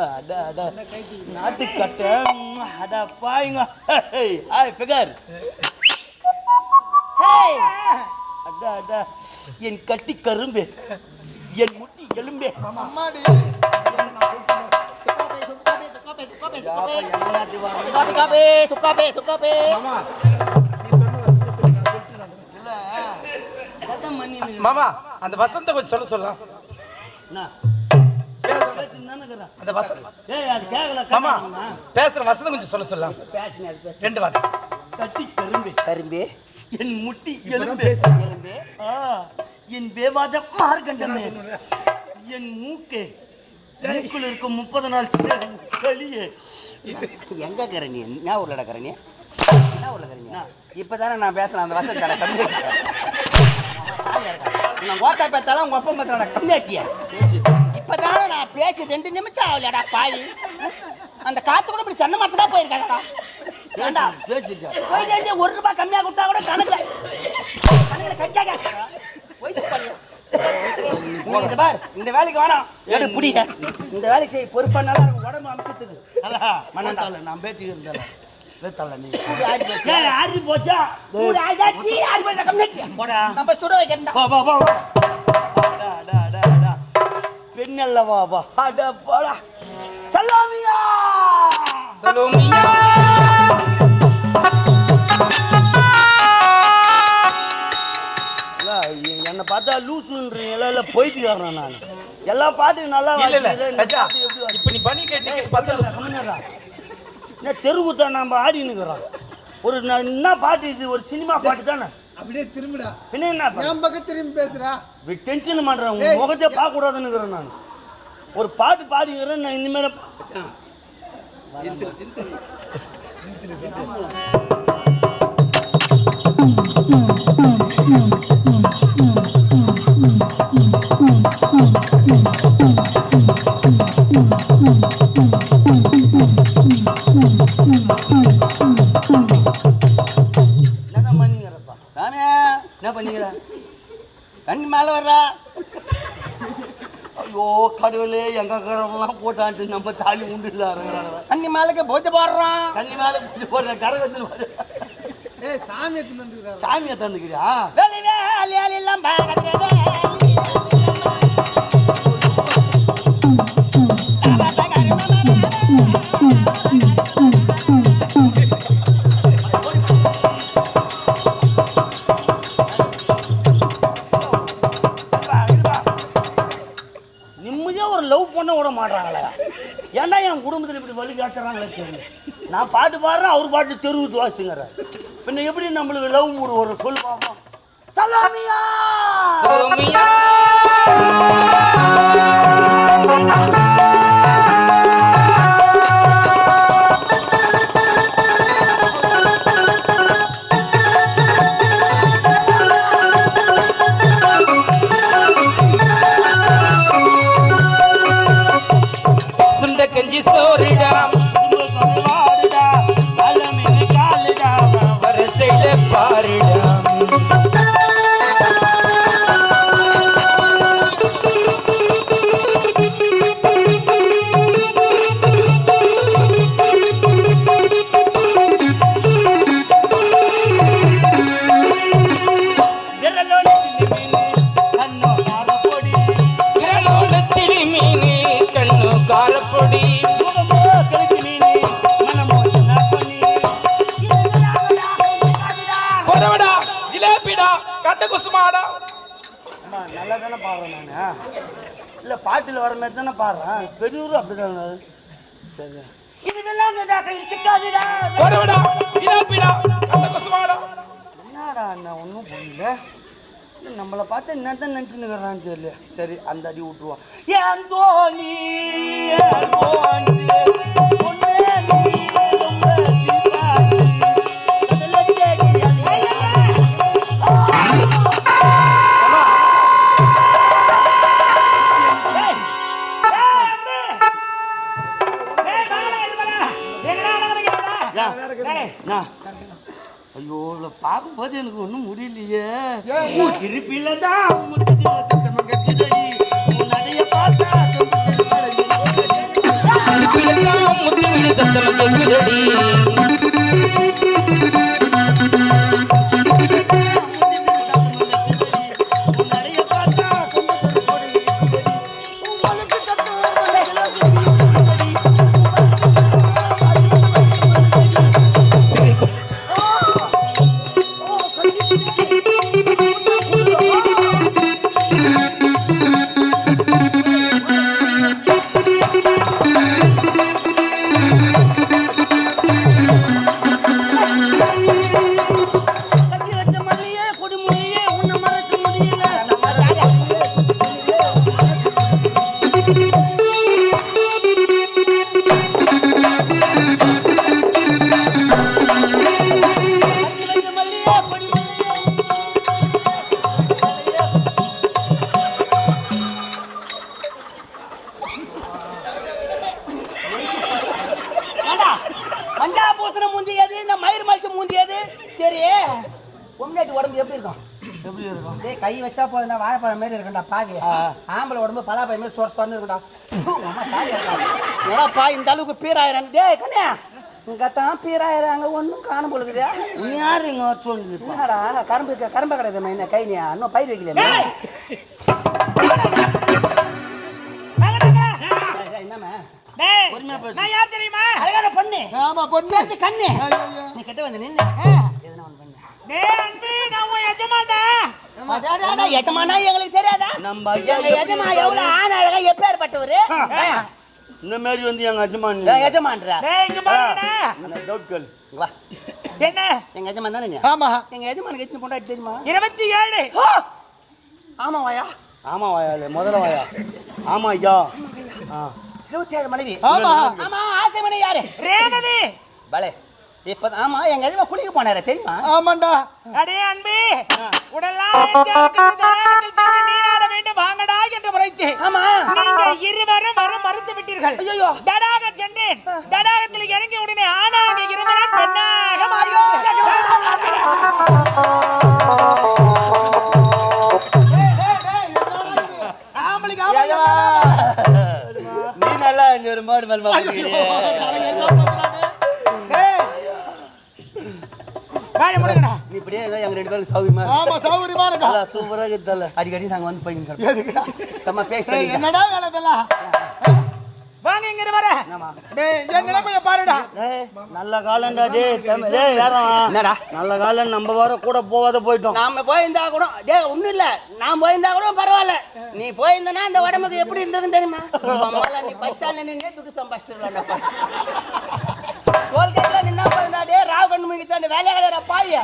அட அட நாட்டு கட்ட அட பாயுங்க. Hey, figure. அட அட. என் கட்டி கரும்பே. என் முட்டி எலும்பே. மாமா. அந்த வசந்த கொஞ்சம் சொல்ல சொல்லலாம் அந்த வசந்த ஏய் அது கேட்கல மாமா. பேசுற வசந்தம் கொஞ்சம் சொல்ல சொல்லலாம் பேசுனே. ரெண்டு வார்த்தை. கட்டி கரும்பே. கரும்பே. என் முட்டி எலும்பே. எலும்பே. என் பேவாத மார்க்கண்டமே என் மூக்கே. மூக்குல இருக்கும் முப்பது நாள் சளியே எங்க நீ? என்ன ஊர்ல இருக்கிற நீ? என்ன ஊர்ல இருக்கிறீங்க இப்பதானே நான் பேசுறேன் அந்த வசதி கடை நான் ஓட்டா பேத்தாலும் உங்க அப்பா பேசுறா கம்மியாட்டியா இப்பதானே நான் பேசி ரெண்டு நிமிஷம் ஆகலடா பாய் அந்த காத்து கூட இப்படி தென்னை மரத்துக்கா போயிருக்காடா ஏண்டா? பேசிட்டேன் வந்து ஒரு ரூபாய் கம்மியா கொடுத்தா கூட கணக்குல கணக்குல கட்டியா கேட்கறா போயிட்டு பாரு நீ இந்த பார் இந்த வேலைக்கு வேணாம் எடு புடிய இந்த வேலை செய் பொறுப்பானால உடம்பு அல்லா மண்ணண்டா. மண்ணால நான் பேச்சுக்கிறேன் வேத்தல்ல நீ. சூடு ஆறி போச்சு. ஆறி போச்சா. போடா. நம்ம சுட வைக்கிறேன்டா. வா வா அடா, வா. போடா. சல்லாமியா! இல்ல, எ- என்னை பார்த்தா லூசுன்றீங்களா? இல்ல போயிட்டுக்காரன் நான்? எல்லாம் பாட்டு நல்லா இல்ல இல்ல. இப்ப நீ பண்ணி கேட்டு பத்தல கம்முனுடா. என்ன தெருவுத்தா நம்ம ஆடினுக்குறோம் ஒரு என்ன பாட்டு இது? ஒரு சினிமா பாட்டு தானே? அப்படியே திரும்பிடா. பின்ன என்ன? என் பக்கம் திரும்பி பேசுறா டென்ஷன் பண்றேன் உன் முகத்தை பார்க்க கூடாதுன்னு நான். ஒரு பாட்டு பாடிக்கிறேன் நான் இனிமேல என்ன என்ன பண்ணிக்கிற. கண்ணு மேல வர்றா. ஐயோ கடவுளே எங்க கரவெல்லாம் போட்டான்ட்டு நம்ம தாலி உண்டு இல்ல கண்ணு மேலுக்கு பூஜை போடுறோம். தண்ணி மேல பூஜை போடுற. கரை வந்து ஏய் சாமி எடுத்துன்னு வந்துருக்காரு சாமியை தந்துக்கிறியா வேலி எல்லாம் ஒரு பண்ண விட மாட்டாங்களே. ஏன்னா என் குடும்பத்தில் இப்படி வழி காட்டுறாங்களே சரி நான் பாட்டு பாடுறேன் அவர் பாட்டு தெருவு துவாசிங்கிற பின்ன எப்படி நம்மளுக்கு லவ் மூடு வரும் சொல்லு பாப்போம் சலாமியா! ಕಿಶೋರಿ இல்லை பாட்டில் வர மாதிரி தானே பாடுறேன். பெரியூர் அப்படி சரி. கட்ட குசுமாடா. என்னடா அண்ணா ஒன்றும் புரியல. இல்ல, நம்மளை பார்த்து என்ன தான் நினச்சினுக்கிறான்னு தெரியல. சரி அந்த அடி விட்டுருவோம். ஏன் தோணி பார்க்கும்போது எனக்கு ஒன்றும் முடியலையே. உன் சிரிப்பில தான் பார்த்தா பூசண மூஞ்சி எது இந்த மயிர் மலிச்ச மூஞ்சி எது சரி பொம்னாட்டி உடம்பு எப்படி இருக்கும்? எப்படி இருக்கும்? டேய் கை வச்சா போதும்டா வாழைப்பழம் மாதிரி இருக்கும்டா பாவி ஆம்பளை உடம்பு பலாப்பழம் மாதிரி சொர சொரன்னு இருக்கும்டா. என்னப்பா இந்த அளவுக்கு பீராயிரம்? டேய் கண்ணே இங்க தான் பீராயிரம் ஒன்றும் காண போலுக்குதே நீ யாரு இங்க வர சொல்லுது என்னடா கரும்பு கரும்பு கிடையாது என்ன கைனியா இன்னும் பயிர் வைக்கல என்னம்மா? பொறுமையா பேசு. நான் யார் தெரியுமா? அழகான பொண்ணு. ஆமா பொண்ணு. பேசு கண்ணு. ஐயோ, ஐயோ. நீ கிட்ட வந்து நின்னு எதுனா ஒண்ணு பண்ணு. அடாடாடா, எஜமானா எங்களுக்கு தெரியாதா? நம்ம ஐயா எங்க எஜமா எவ்வளவு ஆண் அழகா எப்பேற்பட்டவரு இந்த மாதிரி வந்து எங்க அஜமான் எஜமான்றா? அந்த டவுட் கேள் வா. என்ன? எங்க எஜமான் தானே நீ? ஆமா. எங்க எஜமானுக்கு எத்தனை பொண்டாட்டி தெரியுமா? இருபத்தி ஏழு ஆமா வாயா. ஆமா வாயா முதல்ல வாயா. ஆமா ஐயா. ஆ. இருபத்தி ஏழு மனைவி. ஆமா. ஆமா ஆசை மனைவி யாரு? ரேவதி. பலே இப்ப ஆமா எங்க எஜமா குளிக்க போனாரு தெரியுமா? ஆமாண்டா. அடே அன்பே உடலாம் நீராட வேண்டும். வாங்கடா என்று உரைத்தேன் ஆமா. நீங்க இருவரும் வர மறுத்து விட்டீர்கள். ஐயையோ. தடாக சென்றேன். தடாகத்தில் இறங்கி உடனே ஆணாக இருந்த நான் பெண்ணாக மாறிவிட்டேன். மாடு மேல் நீ இப்படியே எங்க ரெண்டு பேருக்கு சௌகரியமா. ஆமா சௌகரியமா இருக்கா? சூப்பரா இருக்குதல்ல அடிக்கடி நாங்க வந்து போய் செம்ம பேசி என்னடா வேலை இதெல்லாம்? வாங்க இங்க வர. டேய் என் நிலைமைய பாருடா. நல்ல காலம்டா டேய் டேய் என்னடா? நல்ல காலம் நம்ம வர கூட போகாத போயிட்டோம். நாம போயிருந்தா கூட டேய் ஒண்ணும் இல்ல. நான் போயிருந்தா கூட பரவாயில்ல. நீ போயிருந்தனா இந்த உடம்புக்கு எப்படி இருந்ததுன்னு தெரியுமா? அம்மால நீ பச்சால நின்னே துட்டு சம்பாதிச்சிடலாம் டோல்கேட்ல நின்னா போயிருந்தா டேய் ராவ் கண்ணு மூங்கி தாண்டி வேலையா கிடையாது பாய்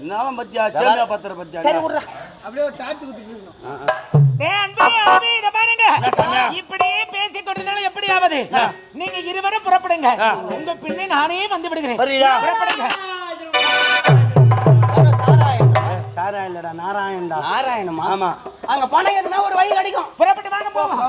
என்னாலும் பத்தியா? சேமியா பத்திர பத்தியா? சரி விட்றா. அப்படியே ஒரு டார்ச் குத்தி போயிடணும் டேய் அன்பே அன்பே இத பாருங்க. பேசிக் ஆவது நீங்க இருவரும் புறப்படுங்க. உங்க பின்னே நானே வந்து விடுகிறேன்? புறப்படுங்க. சாராயம். சாரா இல்லடா நாராயணன்டா நாராயணமா? ஆமா. அங்க போனீங்கன்னா ஒரு வழி கிடைக்கும் புறப்பட்டு வாங்க போவோம்.